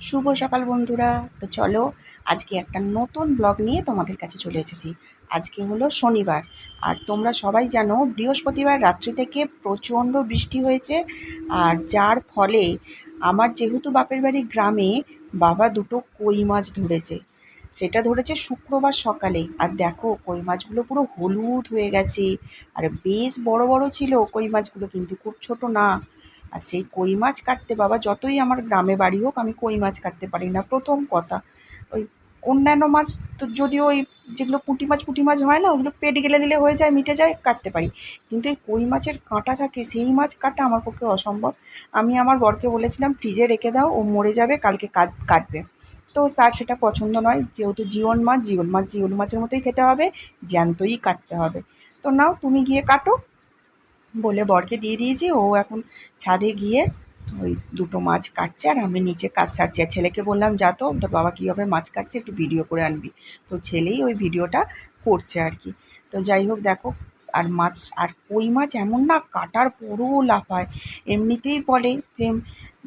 শুভ সকাল বন্ধুরা। তো চলো, আজকে একটা নতুন ব্লগ নিয়ে তোমাদের কাছে চলে এসেছি। আজকে হলো শনিবার। আর তোমরা সবাই জানো, বৃহস্পতিবার রাত্রি থেকে প্রচণ্ড বৃষ্টি হয়েছে। আর যার ফলে আমার যেহেতু বাপের বাড়ি গ্রামে, বাবা দুটো কই মাছ ধরেছে। সেটা ধরেছে শুক্রবার সকালে। আর দেখো, কই মাছগুলো পুরো হলুদ হয়ে গেছে। আর বেশ বড় বড় ছিল, কই মাছগুলো কিন্তু খুব ছোট না। আর সেই কই মাছ কাটতে বাবা, যতই আমার গ্রামে বাড়ি হোক, আমি কই মাছ কাটতে পারি না। প্রথম কথা, ওই অন্যান্য মাছ তো যদিও ওই যেগুলো পুঁটি মাছ পুঁটি মাছ হয় না, ওগুলো পেট গেলে দিলে হয়ে যায়, মিটে যায়, কাটতে পারি। কিন্তু এই কই মাছের কাঁটা থাকে, সেই মাছ কাটা আমার পক্ষে অসম্ভব। আমি আমার বরকে বলেছিলাম, ফ্রিজে রেখে দাও, ও মরে যাবে, কালকে কাট, কাটবে। তো তার সেটা পছন্দ নয়, যেহেতু জীবন মাছ জীবন মাছ, জীবন মাছের মতোই খেতে হবে, জ্যান্তই কাটতে হবে। তো নাও, তুমি গিয়ে কাটো বলে বরকে দিয়ে দিয়েছি। ও এখন ছাদে গিয়ে ওই দুটো মাছ কাটছে আর আমি নিচে কাজ সারছি। আর ছেলেকে বললাম, যা তো, তোর বাবা কীভাবে মাছ কাটছে, একটু ভিডিও করে আনবি। তো ছেলেই ওই ভিডিওটা করছে আর কি। তো যাই হোক, দেখো, আর মাছ, আর কই মাছ এমন না, কাটার পরও লাফায়। এমনিতেই বলে যে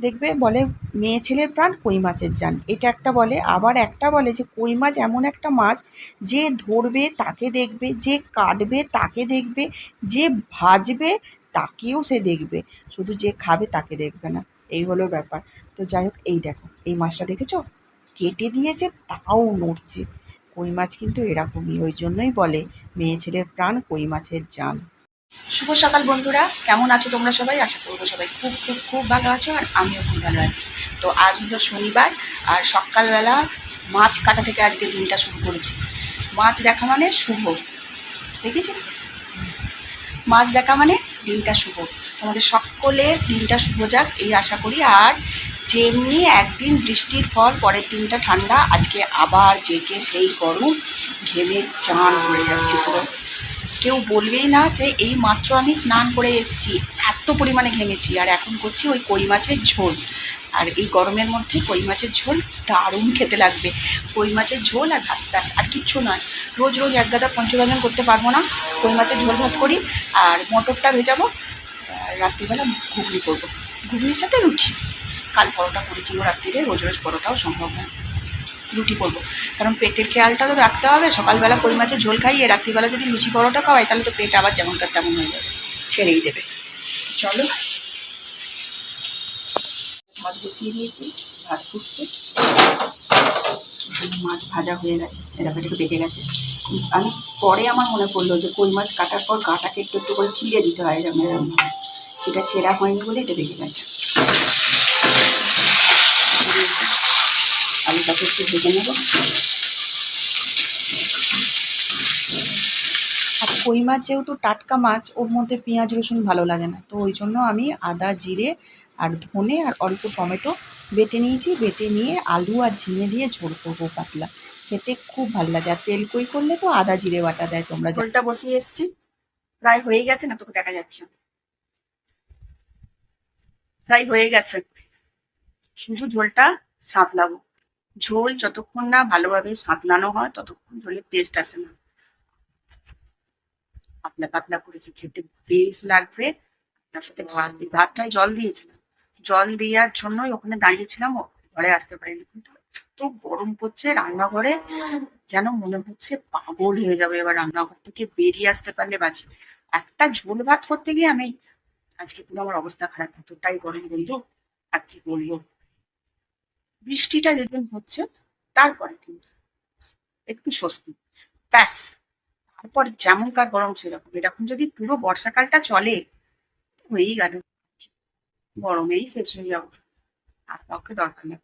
দেখবে বলে মেয়ে ছেলের প্রাণ কই মাছের যান এটা একটা বলে, আবার একটা বলে যে কই মাছ এমন একটা মাছ যে ধরবে, তাকে দেখবে, যে কাটবে, তাকে দেখবে, যে ভাজবে, তাকেও সে দেখবে। শুধু যে খাবে, তাকে দেখবে না। এই হলো ব্যাপার। তো যাই হোক, এই দেখো, এই মাছটা দেখেছ? কেটে দিয়েছে, তাও নড়ছে। কই মাছ কিন্তু এরকমই, ওই জন্যই বলে মেয়ে ছেলের প্রাণ কই মাছের জান শুভ সকাল বন্ধুরা। কেমন আছো তোমরা সবাই? আশা করব সবাই খুব খুব খুব ভালো আছো আর আমিও খুব ভালো আছি। তো আজ হলো শনিবার আর সকালবেলা মাছ কাটা থেকে আজকে দিনটা শুরু করেছি। মাছ দেখা মানে শুভ। দেখেছিস? মাছ দেখা মানে দিনটা শুভ। তোমাদের সকলের দিনটা শুভ যাক এই আশা করি। আর যেমনি একদিন বৃষ্টির ফল, পরের দিনটা ঠান্ডা, আজকে আবার জেগে সেই গরম ঘেমে চান হয়ে যাচ্ছে পুরো। কেউ বলবেই না যে এই মাত্র আমি স্নান করে এসেছি। এত পরিমাণে ঘেমেছি আর এখন করছি ওই কই মাছের ঝোল। আর এই গরমের মধ্যে কই মাছের ঝোল দারুণ খেতে লাগবে। কই মাছের ঝোল আর ভাত, ব্যাস, আর কিচ্ছু নয়। রোজ রোজ এক গাদা পঞ্চরঞ্জন করতে পারব না। কই মাছের ঝোল ভাত করি আর মটরটা ভেজাবো। রাত্রিবেলা ঘুগনি করব। ঘুগনির সাথে রুটি। কাল পরোটা করেছিল রাত্রিরে, রোজ রোজ পরোটাও সম্ভব নয়। রুটি করব। কারণ পেটের খেয়ালটা তো রাখতে হবে। সকালবেলা কই মাছের ঝোল খাইয়ে রাত্রিবেলা যদি লুচি পরোটা খাওয়াই, তাহলে তো পেট আবার যেমনকার তেমন হয়ে যাবে। ছেড়েই দেবে। চলো। ভাত বসিয়ে দিয়েছি, ভাত ফুটছে। মাছ ভাজা হয়ে গেছে এটা একটু বেঁকে গেছে। আমি পরে আমার মনে পড়ল যে কই মাছ কাটার পর গাটাকে একটু একটু করে চিড়ে দিতে হয় এরকম এরকম সেটা ছেঁড়া হয়নি বলে এটা বেঁকে গেছে। আলুটাকে একটু ভেজে নেব। আর কই মাছ যেহেতু টাটকা মাছ ওর মধ্যে পেঁয়াজ রসুন ভালো লাগে না। তো ওই জন্য আমি আদা জিরে আর ধনে আর অল্প টমেটো বেটে নিয়েছি। বেটে নিয়ে আলু আর ঝিঙে দিয়ে ঝোল করব পাতলা। খেতে খুব ভালো লাগে। আর তেল কই করলে তো আদা জিরে বাটা দেয় তোমরা ঝোলটা বসিয়ে এসছি। প্রায় হয়ে গেছে না? তোকে দেখা যাচ্ছে। প্রায় হয়ে গেছে। শুধু ঝোলটা সাঁতলাবো। ঝোল যতক্ষণ না ভালোভাবে সাঁতলানো হয়, ততক্ষণ ঝোলের টেস্ট আসে না। পাতলা পাতলা করেছে খেতে বেশ লাগবে। তার সাথে ভাত। ভাতটায় জল দিয়েছিলাম। জল দেওয়ার জন্যই ওখানে দাঁড়িয়েছিলাম ঘরে আসতে পারিনি। কিন্তু এত গরম পড়ছে রান্নাঘরে, যেন মনে হচ্ছে পাগল হয়ে যাবে এবার রান্নাঘর থেকে বেরিয়ে আসতে পারলে বাঁচি। একটা ঝোল ভাত করতে গিয়ে আমি, আজকে পুরো আমার অবস্থা খারাপ, এতটাই গরম বন্ধু, আর কি বলব? বৃষ্টিটা যেদিন হচ্ছে তারপরে দিন। একটু স্বস্তি। ব্যাস। তারপর যেমনকার গরম, সেরকম। এরকম যদি পুরো বর্ষাকালটা চলে, হয়েই গেল। গরমেই শেষ হয়ে যাব। আর কাউকে দরকার নেই।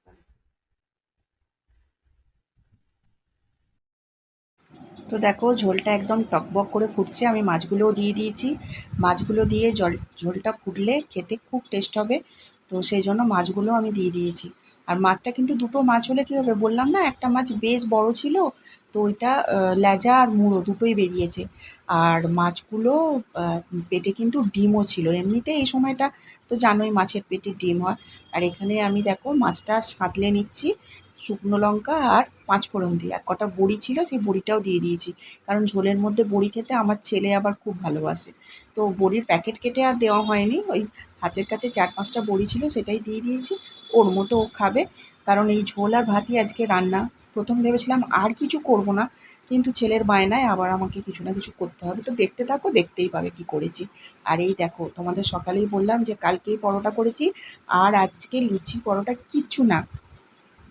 তো দেখো, ঝোলটা একদম টকবক করে ফুটছে। আমি মাছগুলোও দিয়ে দিয়েছি। মাছগুলো দিয়ে জল, ঝোলটা ফুটলে খেতে খুব টেস্ট হবে। তো সেই জন্য মাছগুলো আমি দিয়ে দিয়েছি। আর মাছটা কিন্তু দুটো মাছ হলে কী হবে? বললাম না, একটা মাছ বেশ বড় ছিল, তো ওইটা ল্যাজা আর মুড়ো দুটোই বেরিয়েছে। আর মাছগুলো পেটে কিন্তু ডিমও ছিল। এমনিতে এই সময়টা তো জানোই মাছের পেটে ডিম হয়। আর এখানে আমি দেখো, মাছটা সাঁতলে নিচ্ছি, শুকনো লঙ্কা আর পাঁচ ফোড়ন দিয়ে। আর কটা বড়ি ছিল, সেই বড়িটাও দিয়ে দিয়েছি। কারণ ঝোলের মধ্যে বড়ি খেতে আমার ছেলে আবার খুব ভালোবাসে। তো বড়ির প্যাকেট কেটে আর দেওয়া হয়নি। ওই হাতের কাছে চার পাঁচটা বড়ি ছিল, সেটাই দিয়ে দিয়েছি। ওর মতো খাবে। কারণ এই ঝোল আর ভাতই আজকে রান্না। প্রথম ভেবেছিলাম আর কিছু করব না, কিন্তু ছেলের বায়নায় আবার আমাকে কিছু না কিছু করতে হবে। তো দেখতে থাকো, দেখতেই পাবে কি করেছি। আর এই দেখো, তোমাদের সকালেই বললাম যে কালকেই পরোটা করেছি, আর আজকে লুচি পরোটা কিচ্ছু না।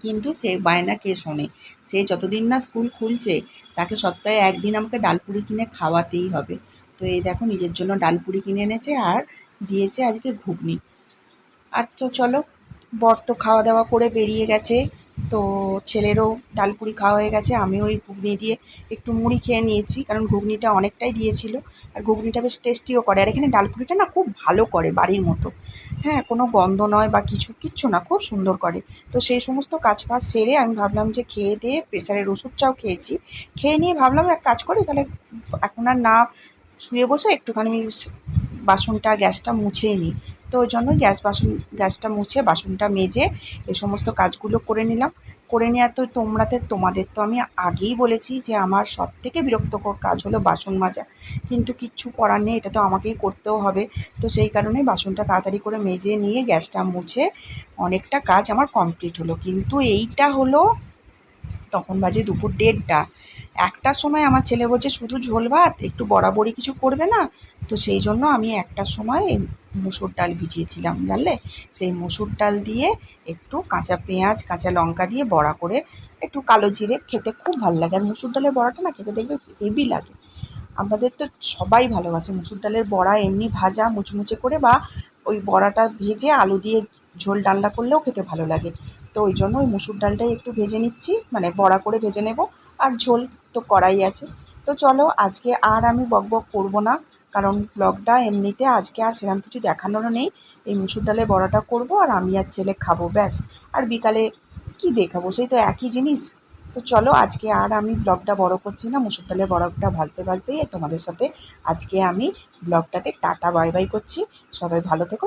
কিন্তু সে বায়না কে শোনে? সে যতদিন না স্কুল খুলছে, তাকে সপ্তাহে একদিন আমাকে ডালপুরি কিনে খাওয়াতেই হবে। তো এই দেখো, নিজের জন্য ডালপুরি কিনে এনেছে আর দিয়েছে আজকে ঘুগনি। তো চলো। বর তো খাওয়া দাওয়া করে বেরিয়ে গেছে, তো ছেলেরও ডালপুরি খাওয়া হয়ে গেছে, আমিও ওই ঘুগনি দিয়ে একটু মুড়ি খেয়ে নিয়েছি, কারণ ঘুগনিটা অনেকটাই দিয়েছিল, আর ঘুগনিটা বেশ টেস্টিও করে, আর এখানে ডালপুরিটা না খুব ভালো করে বাড়ির মতো। হ্যাঁ কোনো গন্ধ নয় বা কিছু, কিচ্ছু না, খুব সুন্দর করে। তো সেই সমস্ত কাজ ফাজ সেরে আমি ভাবলাম যে খেয়ে দিয়ে প্রেশারের ওষুধটাও খেয়েছি। খেয়ে নিয়ে ভাবলাম এক কাজ করি, তাহলে এখন আর না শুয়ে বসে একটুখানি বাসনটা গ্যাসটা মুছেই নিই। তো ওই জন্য গ্যাস বাসন, গ্যাসটা মুছে বাসনটা মেজে এই সমস্ত কাজগুলো করে নিলাম। করে নেওয়া তো তোমরাতে, তোমাদের তো আমি আগেই বলেছি যে আমার সব থেকে বিরক্তকর কাজ হলো বাসন মাজা। কিন্তু কিচ্ছু করার নেই, এটা তো আমাকেই করতেও হবে। তো সেই কারণে বাসনটা তাড়াতাড়ি করে মেজে নিয়ে গ্যাসটা মুছে অনেকটা কাজ আমার কমপ্লিট হলো। কিন্তু এইটা হলো, তখন বাজে দুপুর দেড়টা। একটার সময় আমার ছেলে বলছে, শুধু ঝোল ভাত, একটু বরাবরই কিছু করবে না? তো সেই জন্য আমি একটার সময় মুসুর ডাল ভিজিয়েছিলাম, জানলে? সেই মুসুর ডাল দিয়ে একটু কাঁচা পেঁয়াজ, কাঁচা লঙ্কা দিয়ে বড়া করে একটু কালো জিরে, খেতে খুব ভালো লাগে। আর মুসুর ডালের বড়াটা না খেতে দেখবে হেভি লাগে। আমাদের তো সবাই ভালোবাসে মুসুর ডালের বড়া, এমনি ভাজা, মুচমুচে করে বা ওই বড়াটা ভেজে আলু দিয়ে ঝোল ডালনা করলেও খেতে ভালো লাগে। তো ওই জন্য ওই মুসুর ডালটাই একটু ভেজে নিচ্ছি মানে বড়া করে ভেজে নেব। আর ঝোল তো করাই আছে। তো চলো, আজকে আর আমি বকবক করব না, কারণ ব্লগটা এমনিতে আজকে আর সেরকম কিছু দেখানোরও নেই। এই মুসুর ডালের বড়াটা করব আর আমি আর ছেলে খাব, ব্যাস। আর বিকালে কি দেখাবো, সেই তো একই জিনিস। তো চলো, আজকে আর আমি ব্লগটা বড় করছি না, মুসুর ডালের বড়টা ভাজতে ভাজতেই তোমাদের সাথে আজকে আমি ব্লগটাতে টাটা বাই বাই করছি। সবাই ভালো থেকো